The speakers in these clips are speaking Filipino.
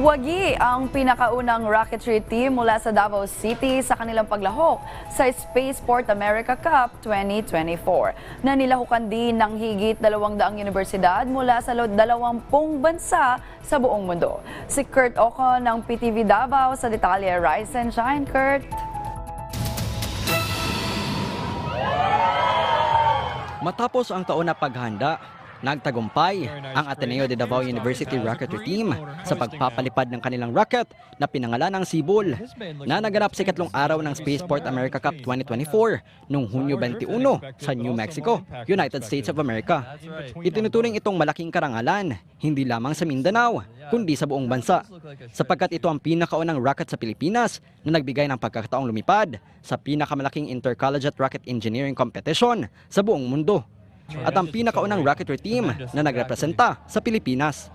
Wagi ang pinakaunang rocketry team mula sa Davao City sa kanilang paglahok sa Spaceport America Cup 2024. Na nilahukan din ng higit 200 universidad mula sa 20 bansa sa buong mundo. Si Kurt Ocon ng PTV Davao sa detalye Rise and Shine, Kurt. Matapos ang taon na paghanda, nagtagumpay ang Ateneo de Davao University Rocketry Team sa pagpapalipad ng kanilang rocket na pinangalan ng Sibol na naganap sa ikatlong araw ng Spaceport America Cup 2024 noong Hunyo 21 sa New Mexico, United States of America. Itinuturing itong malaking karangalan hindi lamang sa Mindanao kundi sa buong bansa sapagkat ito ang pinakaunang rocket sa Pilipinas na nagbigay ng pagkakataong lumipad sa pinakamalaking intercollegiate rocket engineering competition sa buong mundo at ang pinakaunang rocketry team na nagrepresenta sa Pilipinas.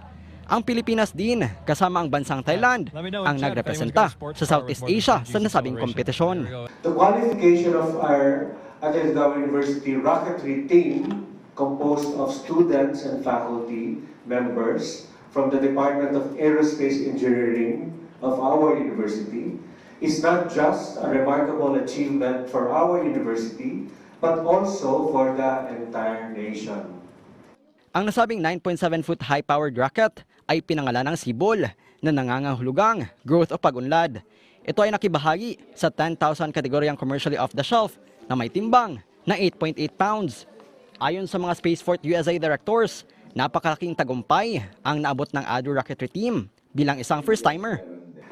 Ang Pilipinas din, kasama ang bansang Thailand, ang nagrepresenta sa Southeast Asia sa nasabing kompetisyon. The qualification of our Ateneo University rocketry team, composed of students and faculty members from the Department of Aerospace Engineering of our university, is not just a remarkable achievement for our university, but also for the entire nation. Ang nasabing 9.7-foot high-powered rocket ay pinangalan ng Sibol na nangangahulugang growth o pag-unlad. Ito ay nakibahagi sa 10,000 kategoryang commercially off-the-shelf na may timbang na 8.8 pounds. Ayon sa mga Spaceport USA directors, napakalaking tagumpay ang naabot ng ADU rocketry team bilang isang first-timer.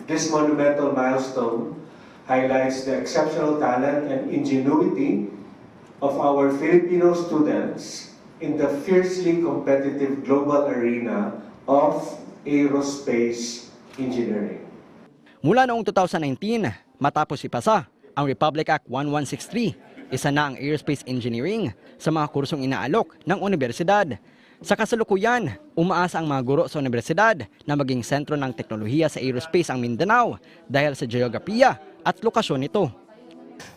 This monumental milestone highlights the exceptional talent and ingenuity of our Filipino students in the fiercely competitive global arena of aerospace engineering. Mula noong 2019, matapos ipasa ang Republic Act 1163, isa na ang aerospace engineering sa mga kursong inaalok ng universidad. Sa kasalukuyan, umaasa ang mga guro sa universidad na maging sentro ng teknolohiya sa aerospace ang Mindanao dahil sa geografiya at lokasyon nito.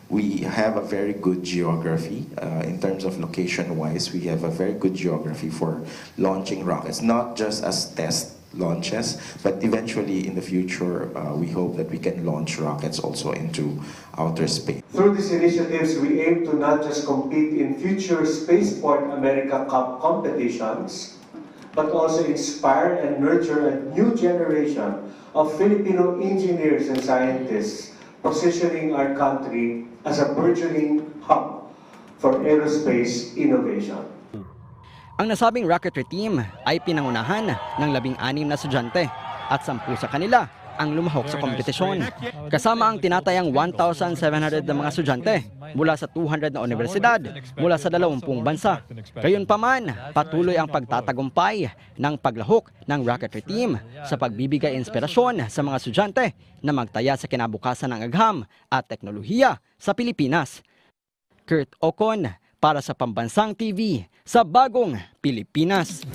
We have a very good geography uh, in terms of location-wise. We have a very good geography for launching rockets, not just as test launches, but eventually in the future, uh, we hope that we can launch rockets also into outer space. Through these initiatives, we aim to not just compete in future Spaceport America Cup competitions, but also inspire and nurture a new generation of Filipino engineers and scientists, positioning our country as a burgeoning hub for aerospace innovation. Ang nasabing rocketry team ay pinangunahan ng labing-anim na estudyante at sampu sa kanila ang lumahok sa kompetisyon. Kasama ang tinatayang 1,700 na mga estudyante mula sa 200 na universidad mula sa 20 bansa. Gayunpaman, patuloy ang pagtatagumpay ng paglahok ng rocketry team sa pagbibigay inspirasyon sa mga estudyante na magtaya sa kinabukasan ng agham at teknolohiya sa Pilipinas. Kurt Ocon para sa Pambansang TV sa Bagong Pilipinas.